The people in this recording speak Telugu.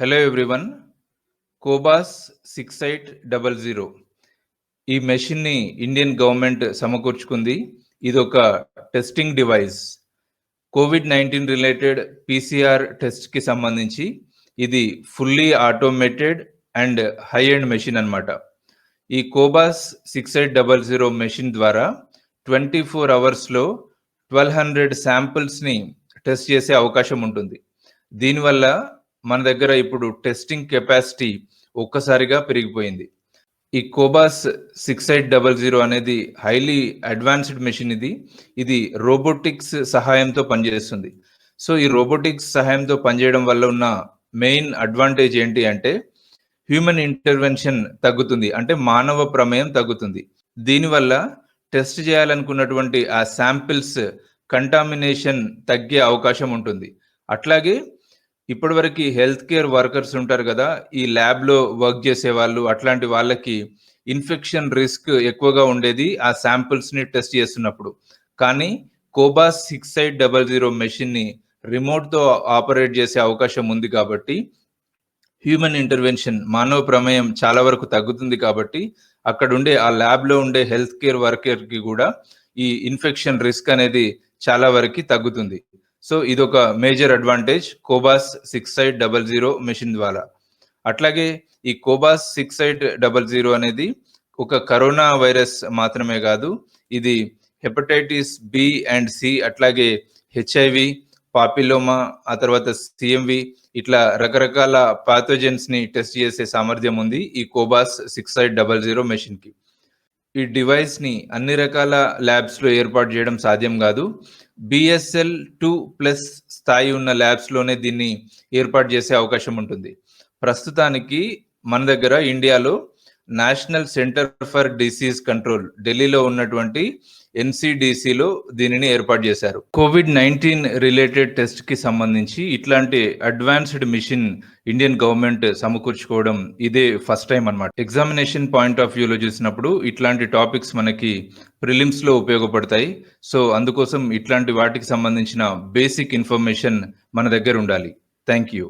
Hello everyone Cobas six eight double zero ఈ మెషిన్ని ఇండియన్ గవర్నమెంట్ సమకూర్చుకుంది. ఇది ఒక testing device. COVID nineteen related PCR టెస్ట్కి సంబంధించి ఇది fully automated and high end machine అన్నమాట. ఈ Cobas six eight double zero machine ద్వారా ట్వంటీ ఫోర్ అవర్స్లో ట్వెల్వ్ హండ్రెడ్ శాంపిల్స్ని టెస్ట్ చేసే అవకాశం ఉంటుంది. దీనివల్ల మన దగ్గర ఇప్పుడు టెస్టింగ్ కెపాసిటీ ఒక్కసారిగా పెరిగిపోయింది. ఈ Cobas six eight double zero అనేది హైలీ అడ్వాన్స్డ్ మెషిన్ ఇది. ఇది రోబోటిక్స్ సహాయంతో పనిచేస్తుంది. సో ఈ రోబోటిక్స్ సహాయంతో పనిచేయడం వల్ల ఉన్న మెయిన్ అడ్వాంటేజ్ ఏంటి అంటే హ్యూమన్ ఇంటర్వెన్షన్ తగ్గుతుంది. అంటే మానవ ప్రమేయం తగ్గుతుంది. దీనివల్ల టెస్ట్ చేయాలనుకున్నటువంటి ఆ శాంపిల్స్ కంటామినేషన్ తగ్గే అవకాశం ఉంటుంది. అట్లాగే ఇప్పటివరకు హెల్త్ కేర్ వర్కర్స్ ఉంటారు కదా ఈ ల్యాబ్లో వర్క్ చేసే వాళ్ళు అట్లాంటి వాళ్ళకి ఇన్ఫెక్షన్ రిస్క్ ఎక్కువగా ఉండేది ఆ శాంపిల్స్ని టెస్ట్ చేస్తున్నప్పుడు. కానీ Cobas six eight double zero మెషిన్ని రిమోట్తో ఆపరేట్ చేసే అవకాశం ఉంది కాబట్టి హ్యూమన్ ఇంటర్వెన్షన్ మానవ ప్రమేయం చాలా వరకు తగ్గుతుంది కాబట్టి అక్కడ ఉండే ఆ ల్యాబ్లో ఉండే హెల్త్ కేర్ వర్కర్కి కూడా ఈ ఇన్ఫెక్షన్ రిస్క్ అనేది చాలా వరకు తగ్గుతుంది. సో ఇది ఒక major advantage. Cobas six eight double zero machine ద్వారా. అట్లాగే ఈ Cobas six eight double zero అనేది ఒక కరోనా వైరస్ మాత్రమే కాదు ఇది హెపటైటిస్ బి అండ్ సి అట్లాగే హెచ్ఐవి పాపిలోమా ఆ తర్వాత సిఎంవి ఇట్లా రకరకాల పాథోజెన్స్ని టెస్ట్ చేసే సామర్థ్యం ఉంది ఈ Cobas six eight double zero మెషిన్కి ఈ డివైస్ని అన్ని రకాల ల్యాబ్స్లో ఏర్పాటు చేయడం సాధ్యం కాదు. బిఎస్ఎల్ టూ ప్లస్ స్థాయి ఉన్న ల్యాబ్స్లోనే దీన్ని ఏర్పాటు చేసే అవకాశం ఉంటుంది. ప్రస్తుతానికి మన దగ్గర ఇండియాలో national centre for disease control ఢిల్లీలో ఉన్నటువంటి ఎన్సిడిసిలో దీనిని ఏర్పాటు చేశారు. కోవిడ్ నైన్టీన్ రిలేటెడ్ టెస్ట్కి సంబంధించి ఇట్లాంటి అడ్వాన్స్డ్ మిషన్ ఇండియన్ గవర్నమెంట్ సమకూర్చుకోవడం ఇదే ఫస్ట్ టైం అనమాట ఎగ్జామినేషన్ పాయింట్ ఆఫ్ వ్యూలో చూసినప్పుడు ఇట్లాంటి టాపిక్స్ మనకి ప్రిలిమ్స్లో ఉపయోగపడతాయి. సో అందుకోసం ఇట్లాంటి వాటికి సంబంధించిన బేసిక్ ఇన్ఫర్మేషన్ మన దగ్గర ఉండాలి. Thank you